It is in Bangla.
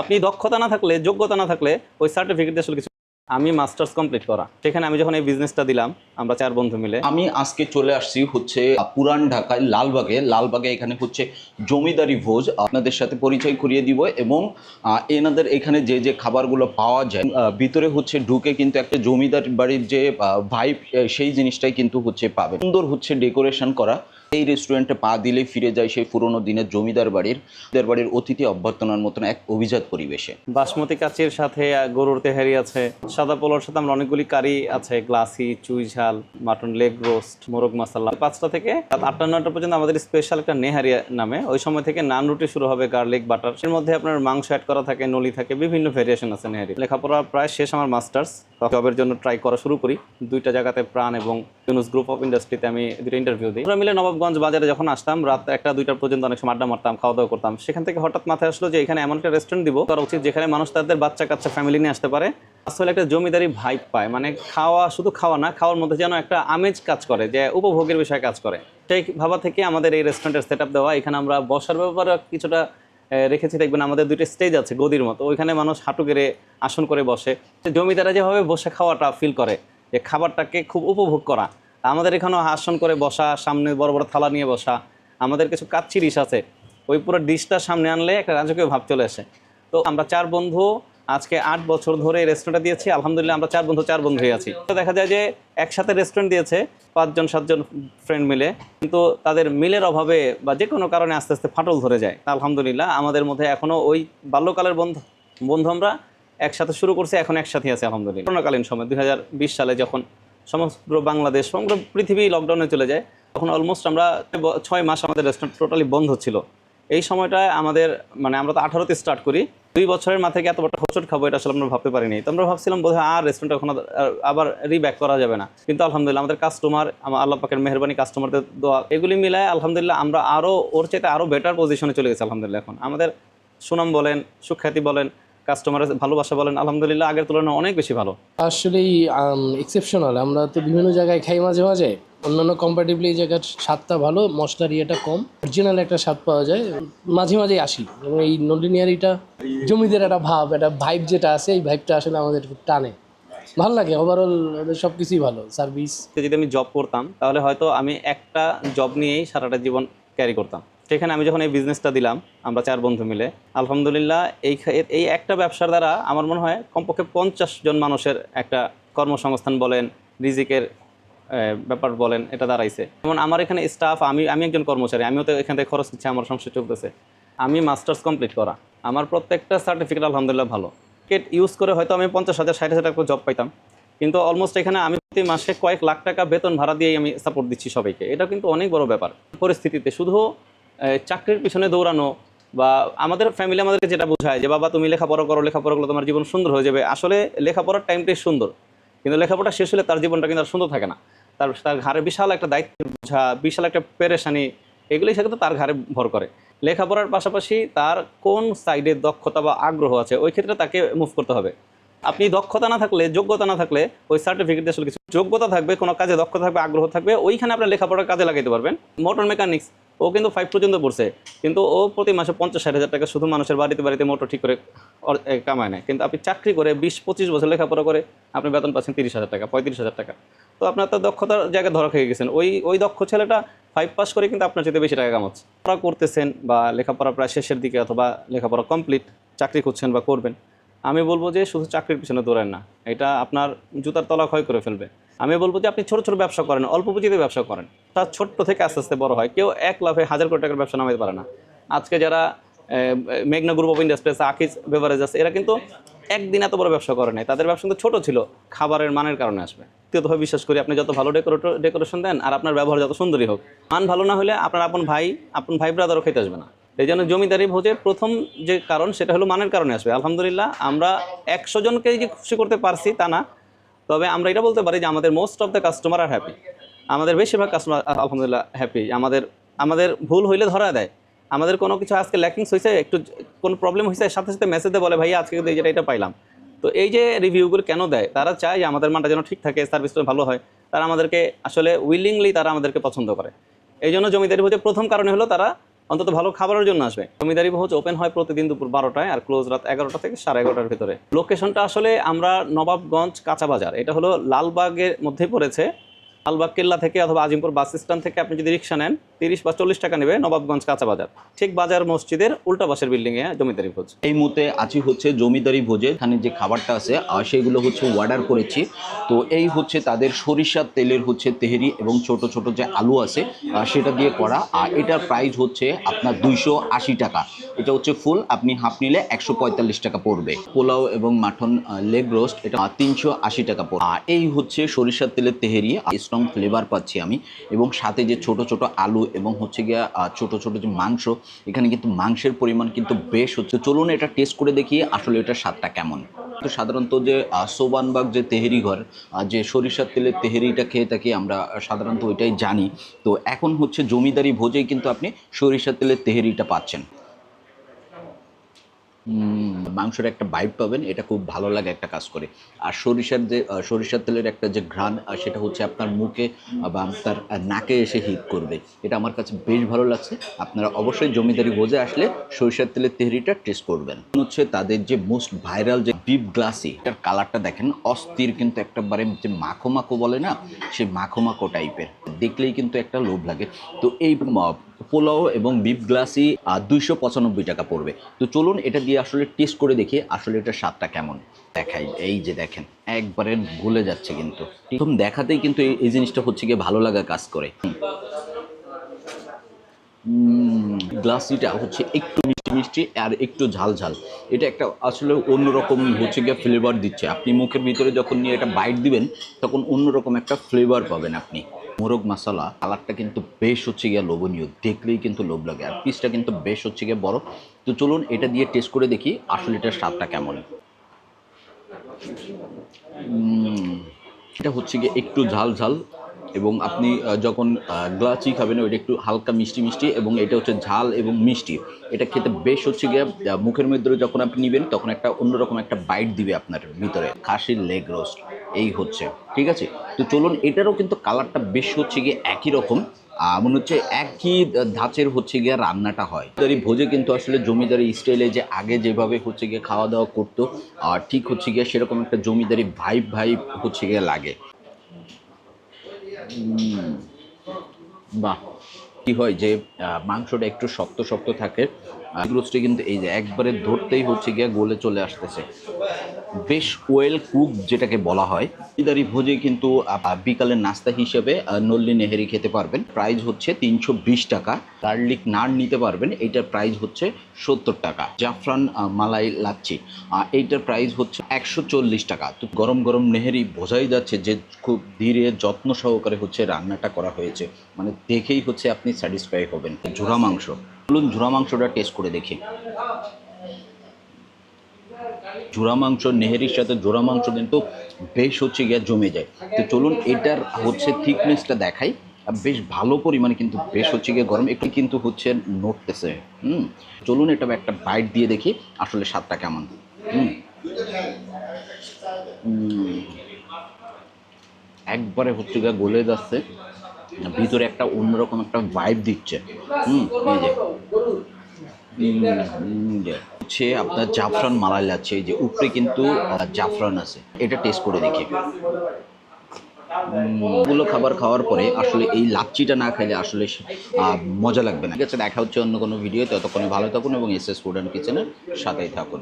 আপনি দক্ষতা না থাকলে, যোগ্যতা না থাকলে ওই সার্টিফিকেট আসলে কিছু আমি মাস্টার্স কমপ্লিট করা। সেখানে আমি যখন এই বিজনেসটা দিলাম, আমরা চার বন্ধু মিলে আমি আজকে চলে আসছি হচ্ছে পুরান ঢাকায় লালবাগে। লালবাগে এখানে হচ্ছে জমিদারি ভোজ। আপনাদের সাথে পরিচয় করিয়ে দিব এবং এনাদের এখানে যে যে খাবারগুলো পাওয়া যায় ভিতরে হচ্ছে ঢুকে কিন্তু একটা জমিদার বাড়ির যে ভাইব সেই জিনিসটাই কিন্তু হচ্ছে পাবে সুন্দর হচ্ছে ডেকোরেশন করা। এই রেস্টুরেন্টে পা দিলে ফিরে যায় সেই পুরোনো দিনের জমিদার বাড়ির জমিদার বাড়ির অতিথি অভ্যর্থনার মতন এক অভিজাত পরিবেশে। বাসমতি কাচির সাথে গরুর তেহারি আছে, সাদা পোলার সাথে আমরা অনেকগুলি কারি আছে, গ্লাসি, চুই ঝাল, মাটন লেগ রোস্ট, মোরগ মশলা পাঁচটা থেকে আটটা, নয়টা পর্যন্ত আমাদের স্পেশাল একটা নেহারি নামে। ওই সময় থেকে নান রুটি শুরু হবে গার্লিক বাটার এর মধ্যে আপনার মাংস অ্যাড করা থাকে, নলি থাকে, বিভিন্ন ভেরিয়েশন আছে নেহারি। লেখাপড়া প্রায় শেষ আমার মাস্টার্স জবের জন্য ট্রাই করা শুরু করি। দুইটা জায়গাতে প্রাণ এবং ইউনুস গ্রুপ অফ ইন্ডাস্ট্রিতে আমি দুটো ইন্টারভিউ দিই। আমরা মিলে নবাবগঞ্জ বাজারে যখন আসতাম, রাত একটা দুইটা পর্যন্ত অনেক সময় আড্ডা মারতাম খাওয়া দাওয়া করতাম। সেখান থেকে হঠাৎ মাথায় আসলো যে, এখানে এমন একটা রেস্টুরেন্ট দিব, করা উচিত যেখানে মানুষ তাদের বাচ্চা কাচ্চা ফ্যামিলি নিয়ে আসতে পারে। আসলে একটা জমিদারি ভাইব পায়। মানে খাওয়া শুধু খাওয়া না, খাওয়ার মধ্যে যেন একটা আমেজ কাজ করে, যে উপভোগের বিষয়ে কাজ করে। সেই ভাবা থেকে আমাদের এই রেস্টুরেন্টের সেট দেওয়া, এখানে আমরা বসার ব্যাপারে কিছুটা রেখেছি। দেখবেন আমাদের দুইটা স্টেজ আছে, গদির মতো। ওইখানে মানুষ হাঁটু গেড়ে আসন করে বসে। জমিদারা যেভাবে বসে খাওয়াটা ফিল করে, যে খাবারটাকে খুব উপভোগ করা। আমাদের এখানেও আসন করে বসা, সামনে বড় বড় থালা নিয়ে বসা, আমাদের কিছু কাচ্চি ডিশ আছে। ওই পুরো ডিশটা সামনে আনলে একটা রাজকীয় ভাব চলে আসে। তো আমরা চার বন্ধু আজকে আট বছর ধরে রেস্টুরেন্টটা দিয়েছি, আলহামদুলিল্লাহ আমরা চার বন্ধু, চার বন্ধুই আছি। তো দেখা যায় যে একসাথে রেস্টুরেন্ট দিয়েছে, পাঁচজন, সাতজন ফ্রেন্ড মিলে। কিন্তু তাদের মিলের অভাবে বা যে কোনো কারণে আস্তে আস্তে ফাটল ধরে যায়। আলহামদুলিল্লাহ আমাদের মধ্যে এখনও ওই বাল্যকালের বন্ধু বন্ধু আমরা একসাথে শুরু করছি, এখন একসাথে আছে আলহামদুলিল্লাহ। করোনাকালীন সময়, দুই হাজার বিশ সালে যখন সমগ্র বাংলাদেশ, সমগ্র পৃথিবী লকডাউনে চলে যায়। তখন অলমোস্ট আমরা ছয় মাস আমাদের রেস্টুরেন্ট টোটালি বন্ধ ছিল। এই সময়টায় আমাদের মানে আমরা তো আঠারোতে স্টার্ট করি। দুই বছরের মাথায় এত বড় হোচট খাব, এটা আসলে আমরা ভাবতে পারিনি। তো আমরা ভাবছিলাম বোধ আর রেস্টুরেন্ট এখন আবার রিব্যাক করা যাবে না। কিন্তু আলহামদুলিল্লাহ আমাদের কাস্টমার আমার আল্লাহ পাকের মেহরবানি কাস্টমারদের দোয়া, এগুলি মিলায় আলহামদুলিল্লাহ আমরা আরও ওর চাইতে আরও বেটার পজিশনে চলে গেছি আলহামদুলিল্লাহ এখন। আমাদের সুনাম বলেন, সুখ্যাতি বলেন কাস্টমারের ভালোবাসা বলেন আলহামদুলিল্লাহ আগের তুলনায় অনেক বেশি ভালো। আসলেই এক্সেপশনাল আমরা তো বিভিন্ন জায়গায় খাই মাঝে মাঝে। অন্যান্য কম্পারেটিভলি এই জায়গার স্বাদটা ভালো মশলার ইয়েটা কম। অরিজিনাল একটা স্বাদ পাওয়া যায়। মাঝে মাঝে আসি। এবং এই নলিনিয়ারিটা জমিদের একটা ভাব একটা ভাইব যেটা আছে এই ভাইবটা আসলে আমাদের খুব টানে। ভালো লাগে ওভারঅল সব কিছুই ভালো সার্ভিস যদি আমি জব করতাম তাহলে হয়তো আমি একটা জব নিয়েই সারাটা জীবন ক্যারি করতাম। সেখানে আমি যখন এই বিজনেসটা দিলাম, আমরা চার বন্ধু মিলে, আলহামদুলিল্লাহ এই এই একটা ব্যবসার দ্বারা আমার মনে হয় কমপক্ষে পঞ্চাশ জন মানুষের একটা কর্মসংস্থান বলেন, রিজিকের ব্যাপার বলেন, এটা দাঁড়াইছে। যেমন আমার এখানে স্টাফ আমি আমি একজন কর্মচারী, আমিও তো এখান থেকে খরচ দিচ্ছি, আমার সংসার চলতেছে। আমি মাস্টার্স কমপ্লিট করা। আমার প্রত্যেকটা সার্টিফিকেট আলহামদুলিল্লাহ ভালো। কেট ইউজ করে হয়তো আমি পঞ্চাশ হাজার, ষাট হাজার টাকা জব পাইতাম। কিন্তু অলমোস্ট এখানে আমি প্রতি মাসে কয়েক লাখ টাকা বেতন ভাড়া দিয়েই আমি সাপোর্ট দিচ্ছি সবাইকে। এটা কিন্তু অনেক বড় ব্যাপার। পরিস্থিতিতে শুধু চাকরির পিছনে দৌড়ানো বা আমাদের ফ্যামিলি আমাদেরকে যেটা বোঝায় যে, বাবা, তুমি লেখাপড়া করো, লেখাপড়া করলে তোমার জীবন সুন্দর হয়ে যাবে। আসলে লেখাপড়ার টাইমটাই সুন্দর। কিন্তু লেখাপড়া শেষ হলে তার জীবনটা কিন্তু আর সুন্দর থাকে না। তার তার ঘাড়ে বিশাল একটা দায়িত্ব বোঝা, বিশাল একটা পেরেশানি, এগুলি সে কিন্তু তার ঘাড়ে ভর করে। লেখাপড়ার পাশাপাশি তার কোন সাইডে দক্ষতা বা আগ্রহ আছে, ওই ক্ষেত্রে তাকে মুভ করতে হবে। আপনি দক্ষতা না থাকলে, যোগ্যতা না থাকলে, ওই সার্টিফিকেট আসলে কিছু যোগ্যতা থাকবে, কোনো কাজে দক্ষতা থাকবে, আগ্রহ থাকবে, ওইখানে আপনার লেখাপড়ার কাজে লাগাইতে পারবেন। মোটর মেকানিক্স ও কিন্তু ফাইভ পর্যন্ত পড়ছে। কিন্তু ও প্রতি মাসে পঞ্চাশ ষাট হাজার টাকা শুধু মানুষের বাড়িতে বাড়িতে মোটর ঠিক করে কামায় নেয়। কিন্তু আপনি চাকরি করে বিশ পঁচিশ বছর লেখাপড়া করে আপনি বেতন পাচ্ছেন তিরিশ হাজার টাকা, পঁয়ত্রিশ হাজার টাকা। তো আপনার তো দক্ষতার জায়গায় ধরা খেয়ে গেছেন। ওই ওই দক্ষ ছেলেটা ফাইভ পাস করে কিন্তু আপনার চেয়ে বেশি টাকা কামাচ্ছে। পড়া করতেছেন বা লেখাপড়া প্রায় শেষের দিকে অথবা লেখাপড়া কমপ্লিট চাকরি করছেন বা করবেন। আমি বলব যে শুধু চাকরির পিছনে দৌড়েন না, এটা আপনার জুতার তলা ক্ষয় করে ফেলবে। আমি বলব যে আপনি ছোট ছোট ব্যবসা করেন, অল্প পুঁজিতে ব্যবসা করেন। তার ছোট্ট থেকে আস্তে আস্তে বড় হয়। কেউ এক লাফে হাজার কোটি টাকার ব্যবসা নামাতে পারে না। আজকে যারা মেঘনা group of industries, Akij beverage আছে এরা কিন্তু একদিন এত বড় ব্যবসা করে নাই। তাদের ব্যবসা কিন্তু ছোট ছিল, খাবারের মানের কারণে আসবে। দ্বিতীয়তভাবে বিশ্বাস করি আপনি যত ভালো ডেকোরেটর ডেকোরেশন দেন আর আপনার ব্যবহার যত সুন্দরই হোক। মান ভালো না হলে আপনার আপন ভাই আপন ভাই ব্রাদারও খেতে আসবে না। এই জন্য জমিদারি ভোজের প্রথম যে কারণ, সেটা হলো মানের কারণে আসবে। আলহামদুলিল্লাহ, আমরা একশো জনকে যে খুশি করতে পারছি তা না, তবে আমরা এটা বলতে পারি যে আমাদের most of the customer are happy আমাদের বেশিরভাগ কাস্টমার আলহামদুলিল্লাহ হ্যাপি আমাদের আমাদের ভুল হইলে ধরা দেয়। আমাদের কোনো কিছু আজকে ল্যাকিংস হয়েছে একটু কোনো প্রবলেম হয়েছে সাথে সাথে মেসেজে বলে, ভাইয়া, আজকে কিন্তু যেটা এটা পাইলাম। তো এই যে রিভিউগুলো কেন দেয়? তারা চায় যে আমাদের মানটা যেন ঠিক থাকে সার্ভিসটা ভালো হয়। তারা আমাদেরকে আসলে উইলিংলি তারা আমাদেরকে পছন্দ করে। এই জন্য জমিদারি ভোজের প্রথম কারণে হলো তারা অন্তত ভালো খাবারের জন্য আসবে। জমিদারি ভোজ ওপেন হয় প্রতিদিন দুপুর বারোটায় আর ক্লোজ রাত এগারোটা থেকে সাড়ে এগারোটার ভিতরে। লোকেশনটা আসলে আমরা নবাবগঞ্জ কাঁচা বাজার। এটা হলো লালবাগের মধ্যে পড়েছে। লালবাগ কেল্লা থেকে অথবা আজিমপুর বাস স্ট্যান্ড থেকে আপনি যদি রিক্সা নেন, তিরিশ বা চল্লিশ টাকা নেবে নবাবগঞ্জ কাঁচা বাজার। ঠিক বাজার মসজিদের উল্টা পাশের বিল্ডিংয়ে জমিদারি ভোজ। এই মুহূর্তে আছি হচ্ছে জমিদারি ভোজে এখানে যে খাবারটা আছে সেগুলো হচ্ছে অর্ডার করেছি। তো এই হচ্ছে তাদের সরিষার তেলের হচ্ছে তেহেরি এবং ছোট ছোট যে আলু আছে সেটা দিয়ে করা। আর এটার প্রাইস হচ্ছে আপনার দুইশো আশি টাকা। এটা হচ্ছে ফুল আপনি হাফ নিলে একশো পঁয়তাল্লিশ টাকা পড়বে। পোলাও এবং মাটন লেগ রোস্ট এটা তিনশো আশি টাকা পড়বে। আর এই হচ্ছে সরিষার তেলের তেহেরি। স্ট্রং ফ্লেভার পাচ্ছি আমি। এবং সাথে যে ছোট ছোট আলু এবং হচ্ছে গিয়া ছোট ছোট যে মাংস, এখানে কিন্তু মাংসের পরিমাণ কিন্তু বেশ হচ্ছে। চলুন এটা টেস্ট করে দেখি আসলে এটার স্বাদটা কেমন। তো সাধারণত যে সোবানবাগ যে তেহেরি ঘর যে সরিষার তেলের তেহেরিটা খেয়ে থাকি আমরা সাধারণত ওইটাই জানি। তো এখন হচ্ছে জমিদারি ভোজেই কিন্তু আপনি সরিষার তেলের তেহেরিটা পাচ্ছেন। মাংসের একটা বাইট পাবেন, এটা খুব ভালো লাগে একটা কাজ করে। আর সরিষার যে সরিষার তেলের একটা যে ঘ্রাণ সেটা হচ্ছে আপনার মুখে বা আপনার নাকে এসে হিট করবে। এটা আমার কাছে বেশ ভালো লাগছে। আপনারা অবশ্যই জমিদারি বোঝে আসলে সরিষার তেলের তেহরিটা টেস্ট করবেন। হচ্ছে তাদের যে মোস্ট ভাইরাল যে বিপ গ্লাসি এটার কালারটা দেখেন, অস্থির কিন্তু একটাবারে যে মাখো মাখো বলে না সেই মাখো মাখো টাইপের দেখলেই কিন্তু একটা লোভ লাগে। তো এই পোলাও এবং বিফ গ্লাসি দুইশো পঁচানব্বই টাকা পড়বে। তো চলুন এটা দিয়ে আসলে টেস্ট করে দেখি আসলে এটা স্বাদটা কেমন। দেখাই, এই যে দেখেন, একবারে ভুলে যাচ্ছে কিন্তু। প্রথম দেখাতেই কিন্তু এই জিনিসটা হচ্ছে গিয়ে ভালো লাগা কাজ করে। গ্লাসিটা হচ্ছে একটু মিষ্টি মিষ্টি আর একটু ঝাল ঝাল। এটা একটা আসলে অন্যরকম হচ্ছে গিয়ে ফ্লেভার দিচ্ছে। আপনি মুখের ভিতরে যখন নিয়ে এটা বাইট দিবেন, তখন অন্যরকম একটা ফ্লেভার পাবেন আপনি। মোরগ মশলা, কালারটা কিন্তু বেশ হচ্ছে গিয়ে লোভনীয়। দেখলেই কিন্তু লোভ লাগে। আর পিসটা কিন্তু বেশ হচ্ছে গিয়ে বড়। তো চলুন এটা দিয়ে টেস্ট করে দেখি আসলে এটার স্বাদটা কেমন। এটা হচ্ছে গিয়ে একটু ঝাল ঝাল এবং আপনি যখন গ্লাচি খাবেন, ওইটা একটু হালকা মিষ্টি মিষ্টি এবং এটা হচ্ছে ঝাল এবং মিষ্টি। এটা খেতে বেশ হচ্ছে গিয়ে মুখের মধ্যে যখন আপনি নেবেন, তখন একটা অন্যরকম একটা বাইট দিবে আপনার ভিতরে। খাসির লেগ রোস্ট এই হচ্ছে, ঠিক আছে? তো চলুন, এটারও কিন্তু কালারটা বেশ হচ্ছে গিয়ে একই রকম। মনে হচ্ছে একই ধাঁচের হচ্ছে গিয়ে রান্নাটা হয়। জমিদারি ভোজে কিন্তু আসলে জমিদারি স্টাইলে যে আগে যেভাবে হচ্ছে গিয়ে খাওয়া দাওয়া করতো আর ঠিক হচ্ছে গিয়ে সেরকম একটা জমিদারি ভাইব ভাইব হচ্ছে গিয়ে লাগে। বাহ! কি হয় যে মাংসটা একটু শক্ত শক্ত থাকে রোস্টে কিন্তু এই যে একবারে ধরতেই হচ্ছে গিয়ে গোলে চলে আসতেছে। বেশ ওয়েল কুক যেটাকে বলা হয়। ইদারি ভোজে কিন্তু বিকালের নাস্তা হিসেবে নল্লি নেহেরি খেতে পারবেন। প্রাইস হচ্ছে তিনশো বিশ টাকা। গার্লিক নান নিতে পারবেন। এইটার প্রাইস হচ্ছে সত্তর টাকা। জাফরান মালাই লাচ্ছি। এইটার প্রাইস হচ্ছে একশো চল্লিশ টাকা। তো গরম গরম নেহেরি বোঝাই যাচ্ছে যে খুব ধীরে যত্ন সহকারে হচ্ছে রান্নাটা করা হয়েছে। মানে দেখেই হচ্ছে আপনি স্যাটিসফাই হবেন। ঝুরা মাংস। বলুন ঝুরা মাংসটা টেস্ট করে দেখি। ঝোড়া মাংস নেহেরির সাথে জোড়া মাংস কিন্তু বেশ হচ্ছে গিয়া জমে যায়। তো চলুন এটার হচ্ছে থিকনেসটা দেখাই। বেশ ভালো পরিমাণে কিন্তু বেশ হচ্ছে গিয়ে গরম। একটু কিন্তু হচ্ছে নড়তেছে, হুম? চলুন এটা একটা বাইট দিয়ে দেখি আসলে স্বাদটা কেমন। হুম। একবারে হচ্ছে গিয়ে গলে যাচ্ছে। ভিতরে একটা অন্যরকম একটা ভাইব দিচ্ছে। হুম, এই যে। হচ্ছে আপনার জাফরান মালাই লাচ্ছে এই যে উপরে কিন্তু জাফরান আছে। এটা টেস্ট করে দেখি। গুলো খাবার খাওয়ার পরে আসলে এই লাচ্ছিটা না খাইলে আসলে মজা লাগবে না। ঠিক আছে, দেখা হচ্ছে অন্য কোনো ভিডিও ততক্ষণে ভালো থাকুন এবং এস এস ফুড অ্যান্ড কিচেনের সাথেই থাকুন।